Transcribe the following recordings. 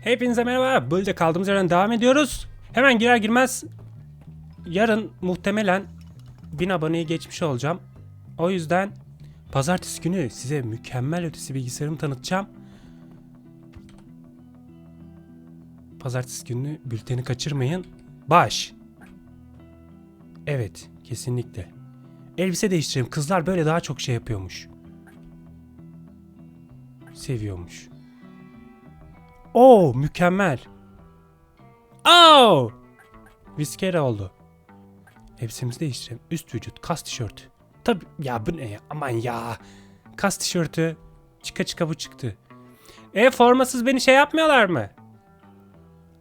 Hepinize merhaba. Böylece kaldığımız yerden devam ediyoruz. Hemen girer girmez yarın muhtemelen 1000 aboneyi geçmiş olacağım. O yüzden pazartesi günü size mükemmel ötesi bilgisayarımı tanıtacağım. Pazartesi günü bülteni kaçırmayın. Baş. Evet, kesinlikle. Elbise değiştireyim. Kızlar böyle daha çok şey yapıyormuş. Seviyormuş. Oo mükemmel. Oo! Viskere oldu. Elbisemizi değiştirelim. Üst vücut, kas tişörtü. Tabi ya bu ne ya? Aman ya. Kas tişörtü. Çıka çıka bu çıktı. E formasız beni şey yapmıyorlar mı?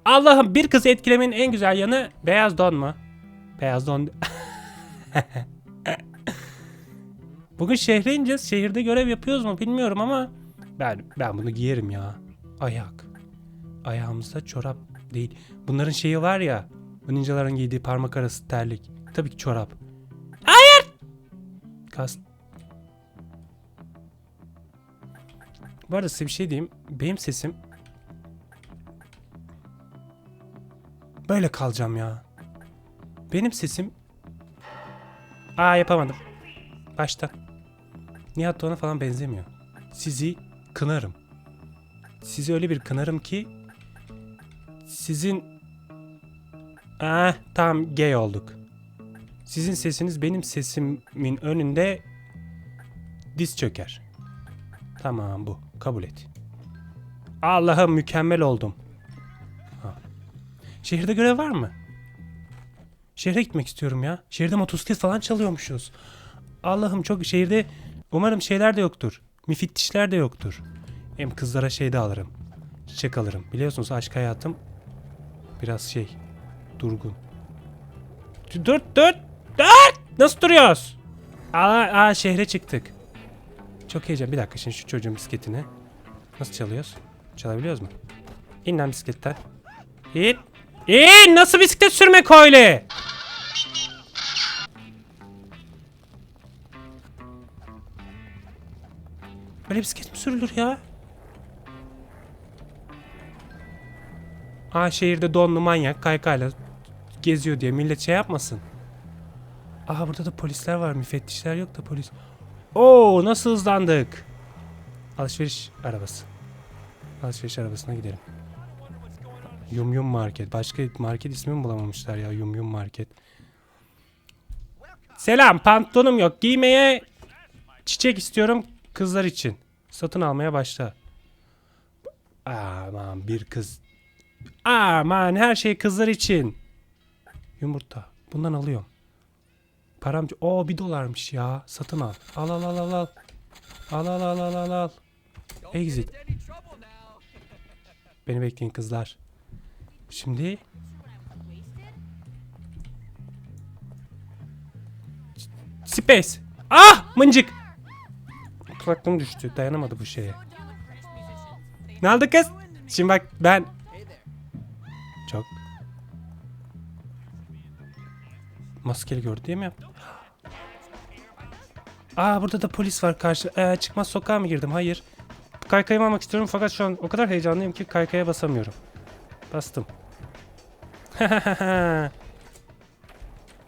Allah'ım bir kızı etkilemenin en güzel yanı beyaz don mu? Beyaz don. Bugün şehre ineceğiz. Şehirde görev yapıyoruz mu bilmiyorum ama ben ben bunu giyerim ya. Ayak. Ayağımızda çorap değil. Bunların şeyi var ya. Ninjaların giydiği parmak arası terlik. Tabii ki çorap. Hayır! Kas. Bu arada size bir şey diyeyim. Benim sesim böyle kalacağım ya. Benim sesim Aa yapamadım. Baştan. Nihat Doğan'a falan benzemiyor. Sizi kınarım. Sizi öyle bir kınarım ki sizin Ah tamam gay olduk. Sizin sesiniz benim sesimin önünde diz çöker. Tamam bu. Kabul et. Allah'ım mükemmel oldum. Ha. Şehirde görev var mı? Şehre gitmek istiyorum ya. Şehirde motosiklet falan çalıyormuşuz. Allah'ım çok şehirde umarım şeyler de yoktur. Müfittişler de yoktur. Hem kızlara şey de alırım. Çiçek alırım. Biliyorsunuz aşk hayatım biraz şey durgun. Dur dur dur. Nasıl duruyoruz? Aa, aa şehre çıktık. Çok heyecan. Bir dakika şimdi şu çocuğun bisikletini. Nasıl çalıyoruz? Çalabiliyoruz mu? İn lan bisikletten. İn. İn. Nasıl bisiklet sürmek öyle? Böyle bisiklet mi sürülür ya? Aa şehirde donlu manyak kaykayla geziyor diye millet şey yapmasın. Aa burada da polisler var müfettişler yok da polis. Oo nasıl hızlandık? Alışveriş arabası. Alışveriş arabasına gidelim. Yum Yum Market. Başka market ismi mi bulamamışlar ya Yum Yum Market. Selam pantolonum yok. Giymeye çiçek istiyorum kızlar için. Satın almaya başla. Aman bir kız. Aman her şey kızlar için. Yumurta. Bundan alıyorum. Param... o bir dolarmış ya. Satın al. Al al al al al. Al al al al al al. Exit. Beni bekleyin kızlar. Şimdi Space. Ah mıncık. Kulaklığım düştü. Dayanamadı bu şeye. Ne oldu kız? Şimdi bak ben maskeli gördü diye mi yaptım? Aa burada da polis var karşı. Ee, çıkmaz sokağa mı girdim? Hayır. Kaykayımı almak istiyorum fakat şu an o kadar heyecanlıyım ki kaykaya basamıyorum. Bastım.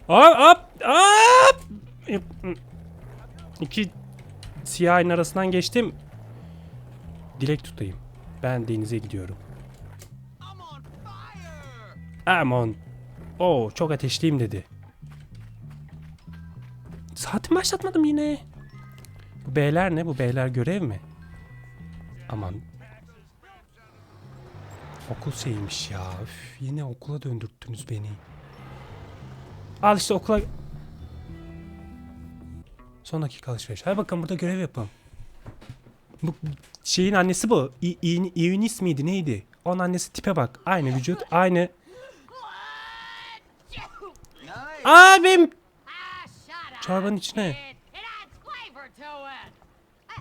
hop hop hop. İki siyahın arasından geçtim. Dilek tutayım. Ben denize gidiyorum. Aman. Oo çok ateşliyim dedi. Saatimi başlatmadım yine. Bu beyler ne? Bu beyler görev mi? Aman. Okul şeymiş ya. Üf, yine okula döndürttünüz beni. Al işte okula... Son dakika alışveriş. Hadi bakın burada görev yapın. Bu şeyin annesi bu. İunis miydi neydi? Onun annesi tipe bak. Aynı vücut, aynı... Abim! Çorbanın içine.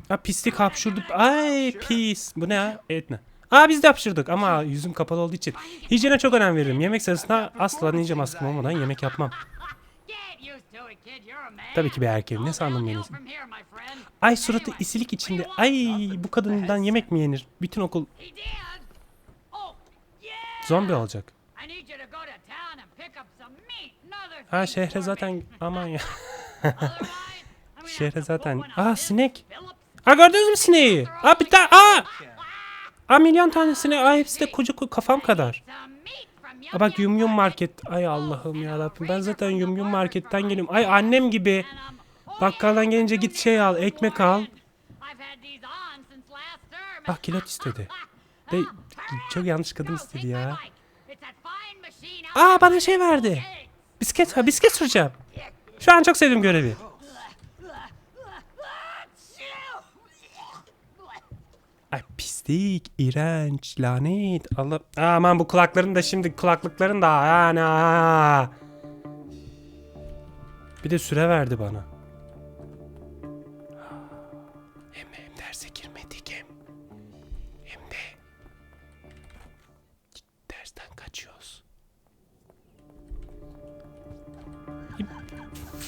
Ha pislik hapşurdu. Ay pis. Bu ne ya? Evet ne? Aa biz de hapşırdık ama yüzüm kapalı olduğu için. Hijyene çok önem veririm. Yemek sırasında asla ninja maskem olmadan yemek yapmam. Tabii ki bir erkeğim. Ne sandın beni? Ay suratı isilik içinde. Ay bu kadından yemek mi yenir? Bütün okul Zombi olacak. Ha şehre zaten aman ya. Şehre zaten. Aa sinek. Aa gördünüz mü sineği? Aa bir tane. Aa. Aa milyon tane sinek. Aa hepsi de koca kafam kadar. Aa bak yum yum market. Ay Allah'ım ya Rabbim. Ben zaten yum yum marketten geliyorum. Ay annem gibi. Bakkaldan gelince git şey al, ekmek al. Ah kilot istedi. De çok yanlış kadın istedi ya. Aa bana şey verdi. Bisiklet ha bisiklet süreceğim. Şu an çok sevdiğim görevi. Ay pislik, iğrenç, lanet. Allah. Aman bu kulakların da şimdi kulaklıkların da ana. Bir de süre verdi bana.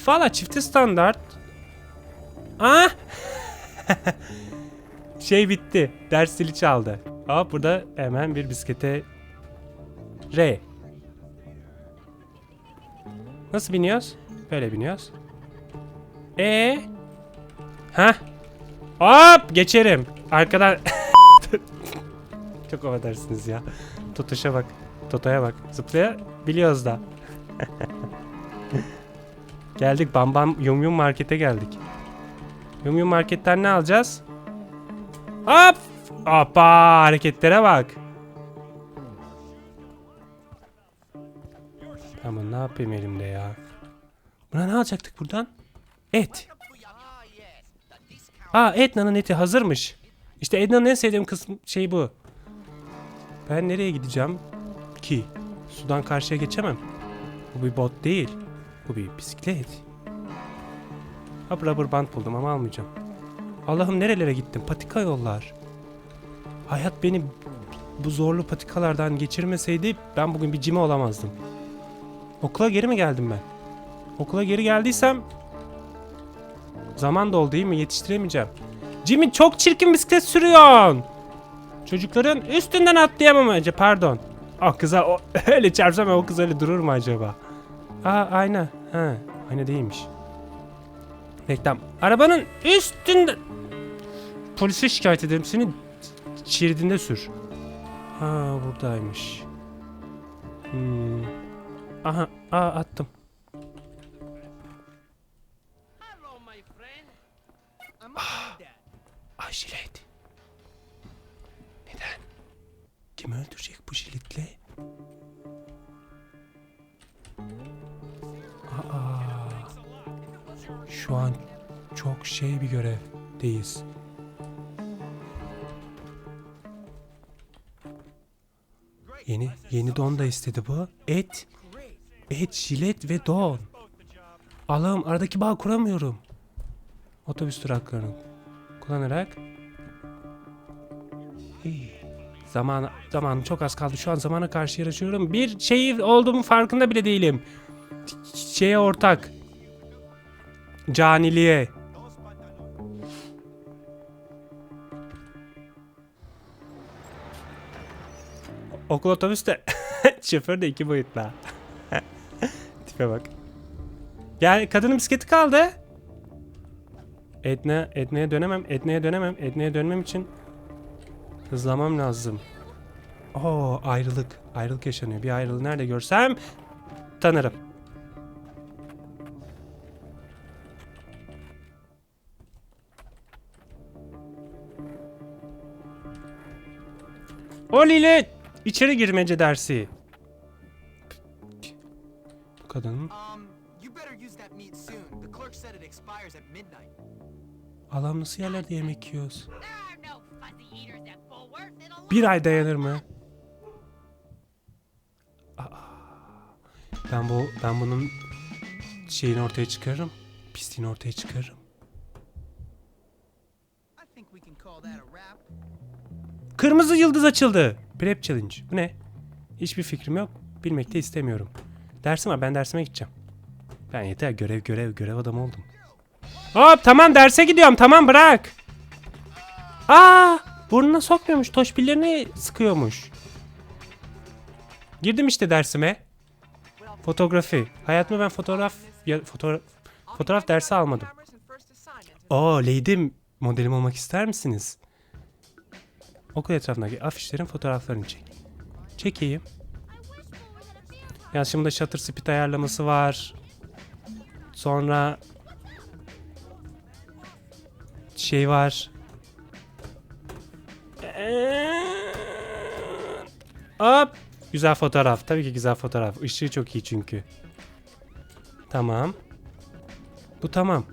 Valla çifte standart. Ah! şey bitti. Ders zili çaldı. Aa burada hemen bir bisiklete R. Nasıl biniyoruz? Böyle biniyoruz. E Ha? Hop geçerim. Arkadan Çok affedersiniz ya. Totoş'a bak. Toto'ya bak. Zıplayabiliyoruz da. geldik Bam Bam Yum Yum Market'e geldik. Yum Yum Market'ten ne alacağız? Hop! Hoppa! Hareketlere bak. Tamam ne yapayım elimde ya? Buna ne alacaktık buradan? Et. Aa Edna'nın eti hazırmış. İşte Edna'nın en sevdiğim kısmı şey bu. Ben nereye gideceğim ki? Sudan karşıya geçemem. Bu bir bot değil. Bu bir bisiklet. Ha rubber band buldum ama almayacağım. Allah'ım nerelere gittim? Patika yollar. Hayat beni bu zorlu patikalardan geçirmeseydi ben bugün bir cime olamazdım. Okula geri mi geldim ben? Okula geri geldiysem zaman doldu değil mi? Yetiştiremeyeceğim. Jimmy çok çirkin bisiklet sürüyorsun. Çocukların üstünden atlayamam önce pardon. Ah kıza o, öyle çarpsam o kız öyle durur mu acaba? Aa ayna. Ha, ayna değilmiş. Reklam. Arabanın üstünde... Polise şikayet ederim seni şeridinde sür. Ha buradaymış. Hmm. Aha, aa don da istedi bu. Et, et, jilet ve don. Allah'ım aradaki bağ kuramıyorum. Otobüs duraklarını kullanarak İyi. Zaman zaman çok az kaldı. Şu an zamana karşı yarışıyorum. Bir şey olduğumu farkında bile değilim. Şeye ortak. Caniliğe. Okul otobüste. Şoför de iki boyutla. Tipe bak. Gel kadının bisikleti kaldı. Edne, Edne'ye dönemem, Edne'ye dönemem, Edne'ye dönmem için hızlamam lazım. Oo ayrılık, ayrılık yaşanıyor. Bir ayrılığı nerede görsem tanırım. Oli ile içeri girmece dersi. Bu kadının Um. Allah'ım nasıl yerlerde yemek yiyoruz? Bir ay dayanır mı? Aa, ben bu ben bunun şeyini ortaya çıkarırım. Pisliğini ortaya çıkarırım. Kırmızı yıldız açıldı. Prep challenge. Bu ne? Hiçbir fikrim yok. Bilmek de istemiyorum. Dersim var. Ben dersime gideceğim. Ben yeter görev görev görev adamı oldum. Hop tamam derse gidiyorum. Tamam bırak. Aa burnuna sokmuyormuş. Toşbillerini sıkıyormuş. Girdim işte dersime. Fotoğrafi. Hayatımda ben fotoğraf ya, fotoğraf fotoğraf dersi almadım. Oo Lady modelim olmak ister misiniz? Okul etrafındaki afişlerin fotoğraflarını çek. Çekeyim. Yani şimdi shutter speed ayarlaması var. Sonra şey var. Hop. Güzel fotoğraf. Tabii ki güzel fotoğraf. Işığı çok iyi çünkü. Tamam. Bu tamam.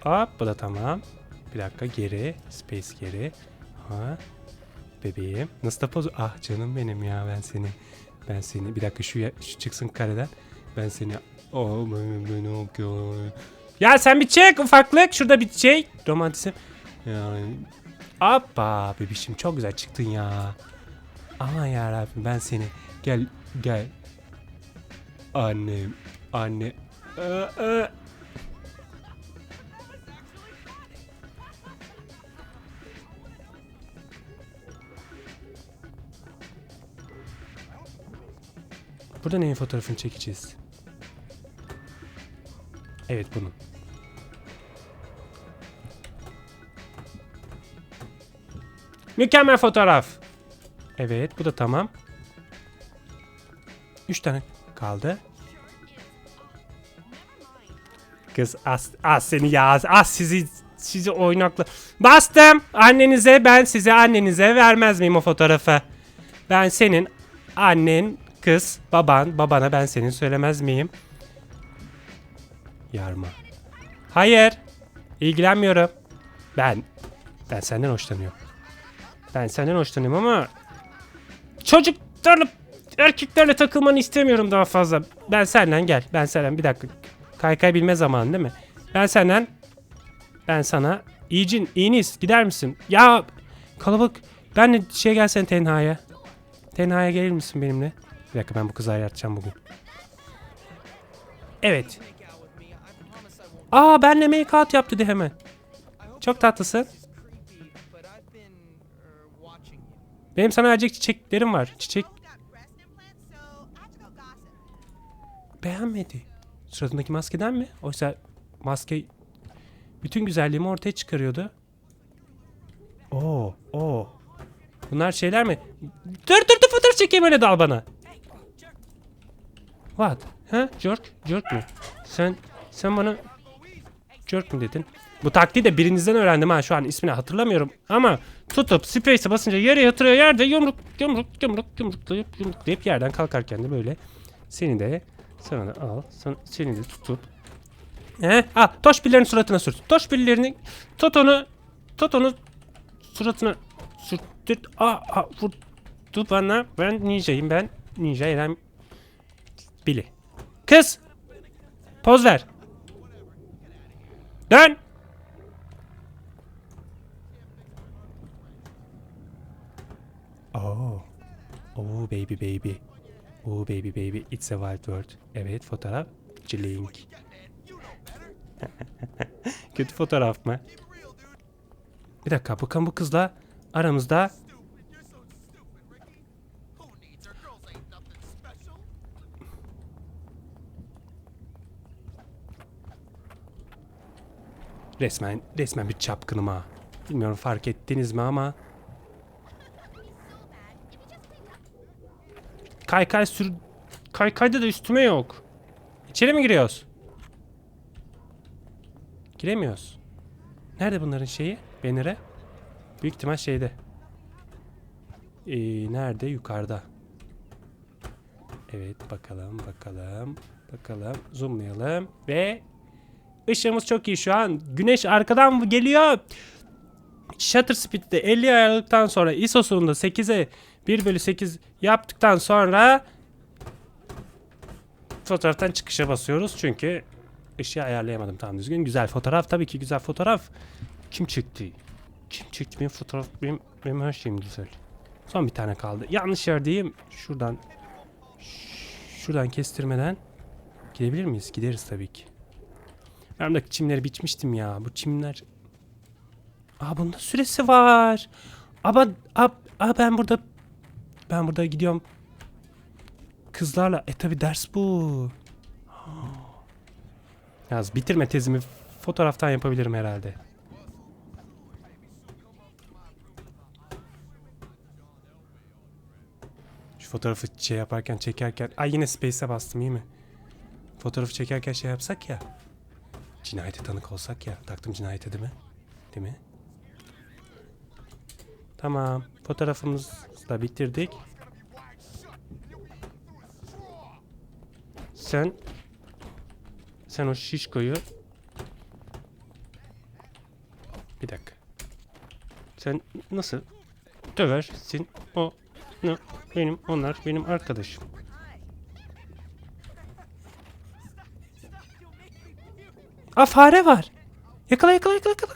Hop bu da tamam. Bir dakika geri. Space geri. Ha. Bebeğim. Nasıl da poz... Ah canım benim ya ben seni. Ben seni. Bir dakika şu, şu çıksın kareden. Ben seni... Oh. Ya sen bir çek ufaklık. Şurada bir şey. Romantizm. Yani... Hoppa bebişim çok güzel çıktın ya. Aman yarabbim ben seni. Gel gel. Annem. Anne. Ee, ee. Burada neyin fotoğrafını çekeceğiz? Evet bunun. Mükemmel fotoğraf. Evet bu da tamam. Üç tane kaldı. Kız as, as seni ya as sizi sizi oynakla. Bastım annenize ben size annenize vermez miyim o fotoğrafı? Ben senin annen kız baban babana ben senin söylemez miyim? Yarma. Hayır. ilgilenmiyorum. Ben ben senden hoşlanıyorum. Ben senden hoşlanıyorum ama çocuklarla erkeklerle takılmanı istemiyorum daha fazla. Ben senden gel. Ben senden bir dakika. Kaykay bilme zamanı değil mi? Ben senden ben sana iyicin iyiniz gider misin? Ya kalabalık ben de şey gelsen tenhaya. Tenhaya gelir misin benimle? Bir dakika ben bu kızı ayartacağım bugün. Evet. Aa benle make out yap dedi hemen. Çok tatlısın. Benim sana verecek çiçeklerim var. Çiçek beğenmedi. Suratındaki maskeden mi? Oysa maske bütün güzelliğimi ortaya çıkarıyordu. Oo, oo. Bunlar şeyler mi? Dur dur dur fotoğraf çekeyim öyle dal bana. What? Ha? Jerk? Jerk mi? Sen sen bana jerk mi dedin? Bu taktiği de birinizden öğrendim ha şu an ismini hatırlamıyorum ama tutup space'e basınca yere yatırıyor yerde yumruk yumruk yumruk yumruklayıp yumruklayıp yerden kalkarken de böyle seni de sana da al sana, seni de tutup He? Al toşbillerin suratına sürt. Toşbillerini tut onu tut onu suratına sürttür. Aa, aa vurdu bana. Ben ninjayım ben. Ninja Eren Billy. Kız! Poz ver. Dön! Oh. Oh baby baby. Oh baby baby. It's a wild world. Evet fotoğraf. Cilink. Kötü fotoğraf mı? Bir dakika bakın bu kızla aramızda resmen resmen bir çapkınım ha. Bilmiyorum fark ettiniz mi ama kaykay sür kaykayda da üstüme yok. İçeri mi giriyoruz? Giremiyoruz. Nerede bunların şeyi? Bannere? Büyük ihtimal şeyde. Ee, nerede? Yukarıda. Evet bakalım bakalım. Bakalım zoomlayalım ve ışığımız çok iyi şu an. Güneş arkadan geliyor. Shutter speed'de 50 ayarladıktan sonra ISO'sunu da 8'e 1 bölü 8 yaptıktan sonra fotoğraftan çıkışa basıyoruz. Çünkü ışığı ayarlayamadım tam düzgün. Güzel fotoğraf tabii ki güzel fotoğraf. Kim çekti? Kim çekti benim fotoğraf? Benim, benim her şeyim güzel. Son bir tane kaldı. Yanlış yerdeyim. Şuradan şuradan kestirmeden gidebilir miyiz? Gideriz tabii ki. Buradaki çimleri biçmiştim ya. Bu çimler... Aa bunda süresi var. Ama ab, Aa ben burada ben burada gidiyorum. Kızlarla. E tabi ders bu. Yaz bitirme tezimi fotoğraftan yapabilirim herhalde. Şu fotoğrafı şey yaparken çekerken ay yine space'e bastım iyi mi? Fotoğrafı çekerken şey yapsak ya. Cinayete tanık olsak ya. Taktım cinayete değil mi? Değil mi? Tamam. Fotoğrafımızı da bitirdik. Sen sen o şişkoyu bir dakika. Sen nasıl döversin o benim onlar benim arkadaşım. Aa fare var. Yakala yakala yakala yakala.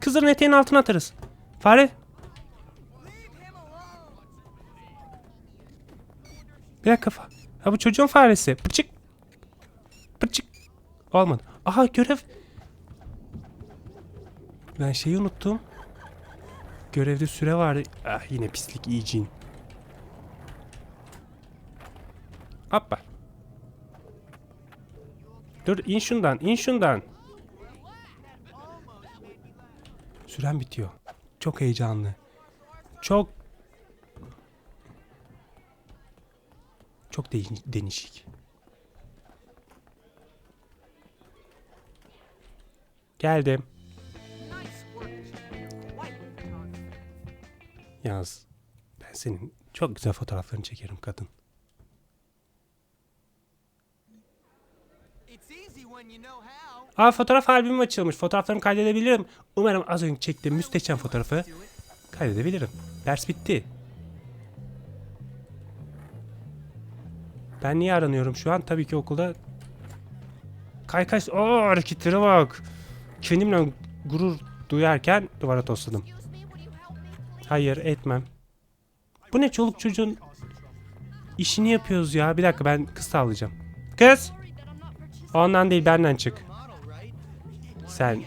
Kızların eteğinin altına atarız. Fare. Bir dakika. Ha bu çocuğun faresi. Pırçık. Pırçık. Olmadı. Aha görev. Ben şeyi unuttum. Görevde süre vardı. Ah yine pislik iyicin. Hoppa. Dur in şundan in şundan. Süren bitiyor. Çok heyecanlı. Çok çok değiş- değişik. Geldim. Yaz. Ben senin çok güzel fotoğraflarını çekerim kadın. It's easy when you know how. Aa fotoğraf albümüm açılmış. Fotoğraflarımı kaydedebilirim. Umarım az önce çektiğim müstehcen fotoğrafı kaydedebilirim. Ders bitti. Ben niye aranıyorum şu an? Tabii ki okulda kaykay... Oo hareketlere bak. Kendimle gurur duyarken duvara tosladım. Hayır etmem. Bu ne çoluk çocuğun işini yapıyoruz ya. Bir dakika ben kız tavlayacağım. Kız! Ondan değil benden çık. Sen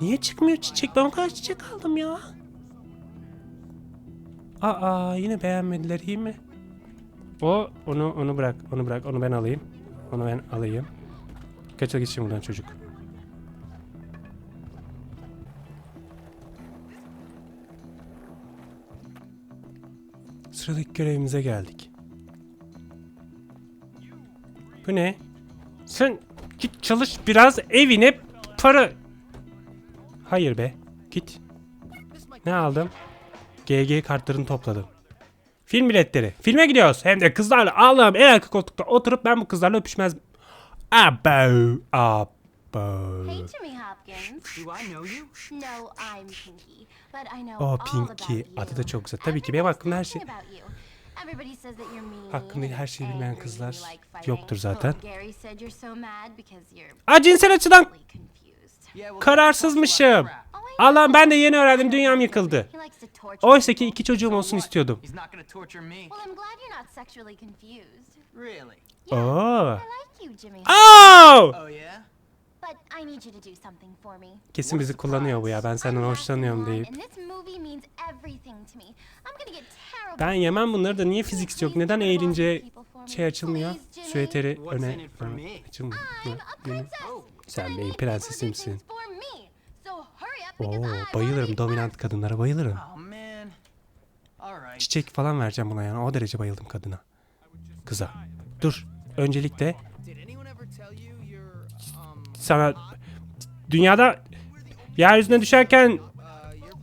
Niye çıkmıyor çiçek? Ben o kadar çiçek aldım ya. Aa yine beğenmediler iyi mi? O onu onu bırak onu bırak onu ben alayım. Onu ben alayım. Kaçal gitsin buradan çocuk. Sıradaki görevimize geldik. Bu ne? Sen git çalış biraz evine para Hayır be. Git. Ne aldım? GG kartlarını topladım. Film biletleri. Filme gidiyoruz. Hem de kızlarla. Allah'ım en arka koltukta oturup ben bu kızlarla öpüşmez. Abo. Abo. Hey, Jimmy Hopkins. Do I know you? No, I'm Pinky, but I know Oh, all Pinky. about you. Adı da çok güzel. Tabii ki benim hakkımda her şey... Everybody talking about you. Everybody says that you're mean Hakkında her şeyi bilmeyen angry, kızlar you like fighting. yoktur zaten. Well, Gary said you're so mad because you're Aa cinsel açıdan really confused. Kararsızmışım. Oh, Allah'ım ben de yeni öğrendim. Dünyam yıkıldı. He likes to torture Oysa ki people. iki çocuğum olsun istiyordum. He's not gonna torture me. Well, I'm glad you're not sexually confused. Really? Oo. I like you, Jimmy. Oh! Oh yeah? But I need you to do something for me. Kesin bizi kullanıyor bu ya. Ben senden hoşlanıyorum deyip. Ben yemem bunları da niye fiziksel yok? Neden eğilince şey açılmıyor? Süveteri öne açılmıyor. Princess. Sen benim prensesimsin. Oo bayılırım. Dominant kadınlara bayılırım. Oh. Çiçek falan vereceğim buna yani. O derece bayıldım kadına. Kıza. Dur. Öncelikle sana dünyada yeryüzüne düşerken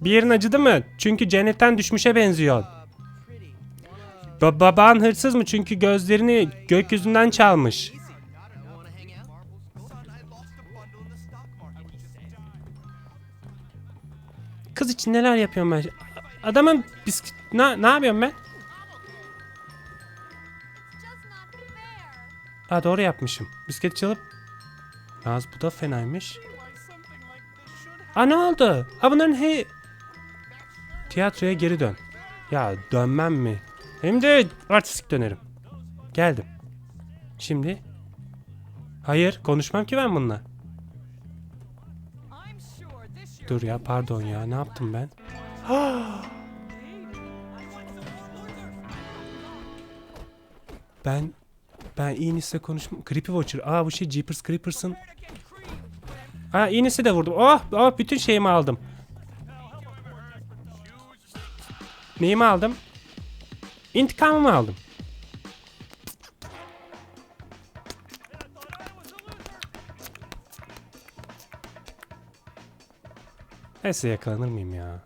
bir yerin acıdı mı? Çünkü cennetten düşmüşe benziyor. Ba- baban hırsız mı? Çünkü gözlerini gökyüzünden çalmış. Kız için neler yapıyorum ben? Adamın bisk... Ne, ne yapıyorum ben? Ha doğru yapmışım. Bisiklet çalıp... Naz bu da fenaymış. Aa ne oldu? Ha bunların he... Tiyatroya geri dön. Ya dönmem mi? Hem de artistik dönerim. Geldim. Şimdi... Hayır konuşmam ki ben bununla. Dur ya pardon ya ne yaptım ben? ben ben Enis'le konuşmam. Creepy Watcher. Aa bu şey Jeepers Creepers'ın. Aa Enis'i de vurdum. Oh, oh bütün şeyimi aldım. Neyimi aldım? İntikamımı aldım. Neyse yakalanır mıyım ya?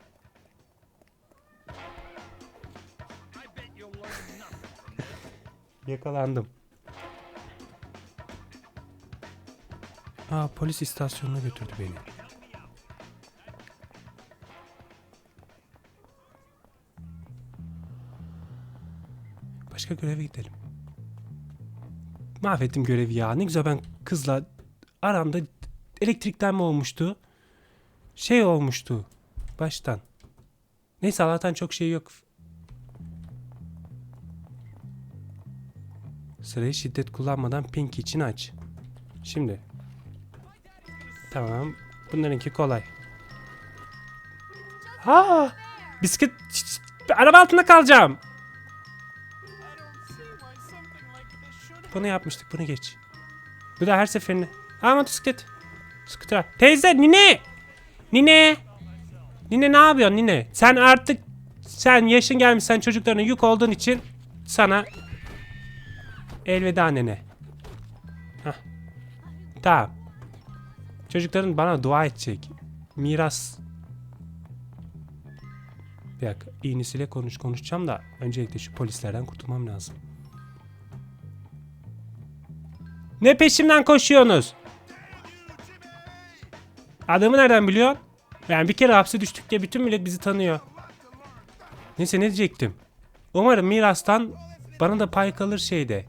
Yakalandım. Aa polis istasyonuna götürdü beni. Başka göreve gidelim. Mahvettim görevi ya. Ne güzel ben kızla aramda elektrikten mi olmuştu? Şey olmuştu. Baştan. Neyse Allah'tan çok şey yok. Sırayı şiddet kullanmadan pink için aç. Şimdi. Tamam. Bunlarınki kolay. Ha! Bisiklet... Araba altında kalacağım. Bunu yapmıştık. Bunu geç. Bu da her seferinde. Aa motosiklet. Skuter. Teyze nine. Nine. Nine ne yapıyorsun nine? Sen artık sen yaşın gelmiş sen çocuklarına yük olduğun için sana elveda nene. Hah. Tamam. Çocukların bana dua edecek. Miras. Bir dakika. İğnesiyle konuş konuşacağım da öncelikle şu polislerden kurtulmam lazım. Ne peşimden koşuyorsunuz? Adamı nereden biliyorsun? Yani bir kere hapse düştük diye bütün millet bizi tanıyor. Neyse ne diyecektim? Umarım mirastan bana da pay kalır şeyde.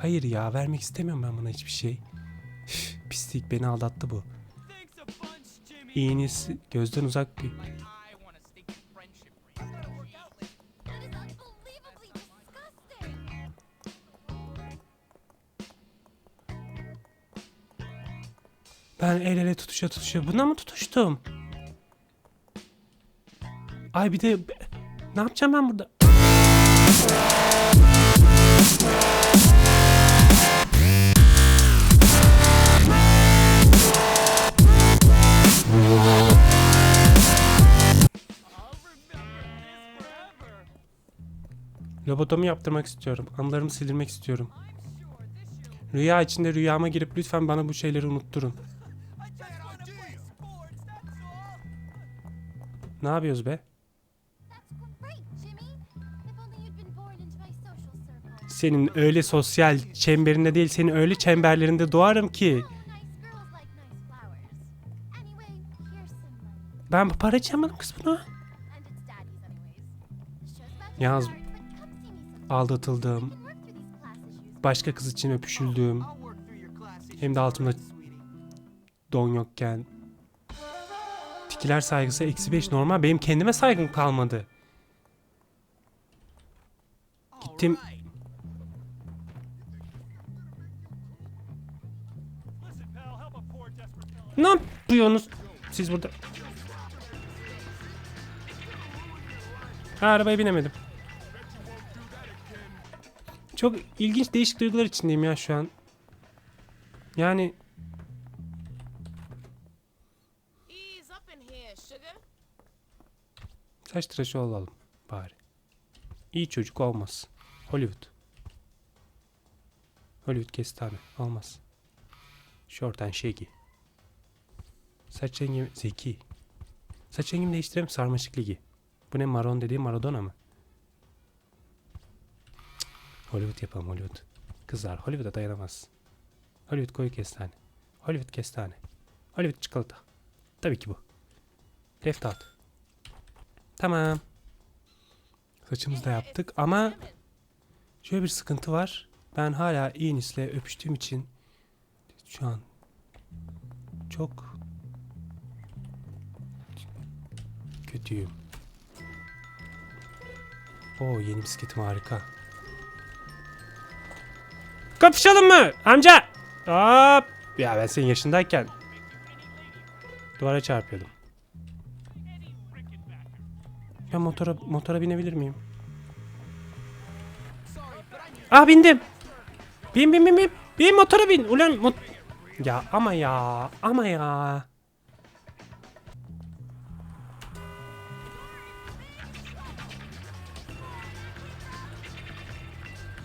Hayır ya vermek istemiyorum ben buna hiçbir şey. Pislik beni aldattı bu. İğnesi gözden uzak bir... Ben el ele tutuşa tutuşa buna mı tutuştum? Ay bir de ne yapacağım ben burada? Lobotomi yaptırmak istiyorum. Anılarımı sildirmek istiyorum. Rüya içinde rüyama girip lütfen bana bu şeyleri unutturun. Ne yapıyoruz be? Senin öyle sosyal çemberinde değil, senin öyle çemberlerinde doğarım ki. Ben para içemedim kız about Yalnız aldatıldım, başka kız için öpüşüldüm, hem de altımda don yokken. Tikiler saygısı eksi beş normal, benim kendime saygım kalmadı. Gittim, ne yapıyorsunuz siz burada? Ha, arabaya binemedim. Çok ilginç değişik duygular içindeyim ya şu an. Yani saç tıraşı olalım bari. İyi çocuk olmaz. Hollywood. Hollywood kestane. Olmaz. Short and shaggy. Saç rengim zeki. Saç rengimi değiştireyim sarmaşık ligi. Bu ne maron dediğim Maradona mı? Hollywood yapalım Hollywood. Kızlar Hollywood'a dayanamaz. Hollywood koyu kestane. Hollywood kestane. Hollywood çikolata. Tabii ki bu. Left out. Tamam. Saçımızı da yaptık ama şöyle bir sıkıntı var. Ben hala Enis'le öpüştüğüm için şu an çok kötüyüm. Oo yeni bisikletim harika. Kapışalım mı amca? Hop. Ya ben senin yaşındayken duvara çarpıyordum. Ya motora motora binebilir miyim? Ah bindim. Bin bin bin bin. Bin motora bin. Ulan mot Ya ama ya. Ama ya.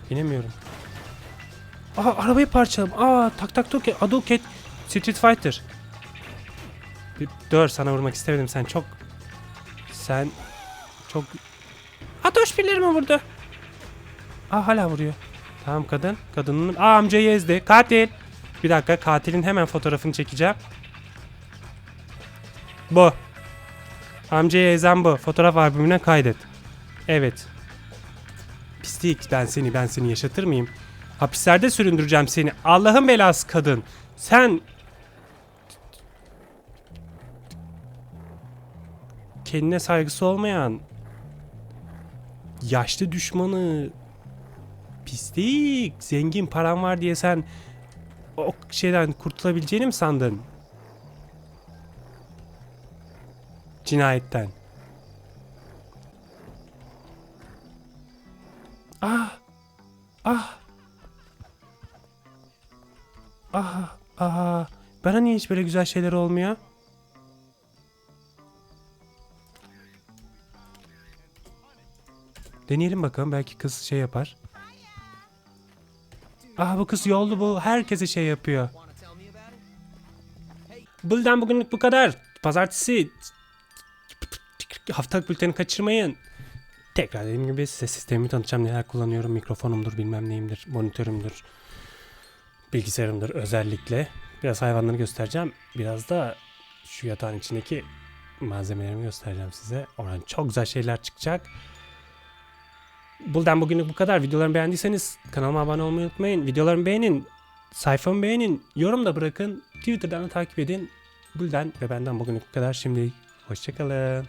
Binemiyorum. Aa arabayı parçaladım. Aa tak tak tok Aduket Street Fighter. Dur sana vurmak istemedim sen çok sen çok Ateş birileri mi vurdu? Aa hala vuruyor. Tamam kadın. Kadının Aa amcayı ezdi. Katil. Bir dakika katilin hemen fotoğrafını çekeceğim. Bu. Amcayı ezen bu. Fotoğraf albümüne kaydet. Evet. Pislik ben seni ben seni yaşatır mıyım? Hapislerde süründüreceğim seni. Allah'ın belası kadın. Sen kendine saygısı olmayan yaşlı düşmanı pislik zengin param var diye sen o şeyden kurtulabileceğini mi sandın? Cinayetten. Ah! Ah! Ah! Ah! Bana niye hiç böyle güzel şeyler olmuyor? Deneyelim bakalım belki kız şey yapar. Ah bu kız yoldu bu. Herkese şey yapıyor. Buldan bugünlük bu kadar. Pazartesi haftalık bülteni kaçırmayın. Tekrar dediğim gibi size sistemimi tanıtacağım. Neler kullanıyorum. Mikrofonumdur, bilmem neyimdir, monitörümdür, bilgisayarımdır özellikle. Biraz hayvanları göstereceğim. Biraz da şu yatağın içindeki malzemelerimi göstereceğim size. Oradan çok güzel şeyler çıkacak. Buldan bugünlük bu kadar. Videolarımı beğendiyseniz kanalıma abone olmayı unutmayın. Videolarımı beğenin. Sayfamı beğenin. Yorum da bırakın. Twitter'dan da takip edin. Buldan ve benden bugünlük bu kadar. Şimdi hoşçakalın.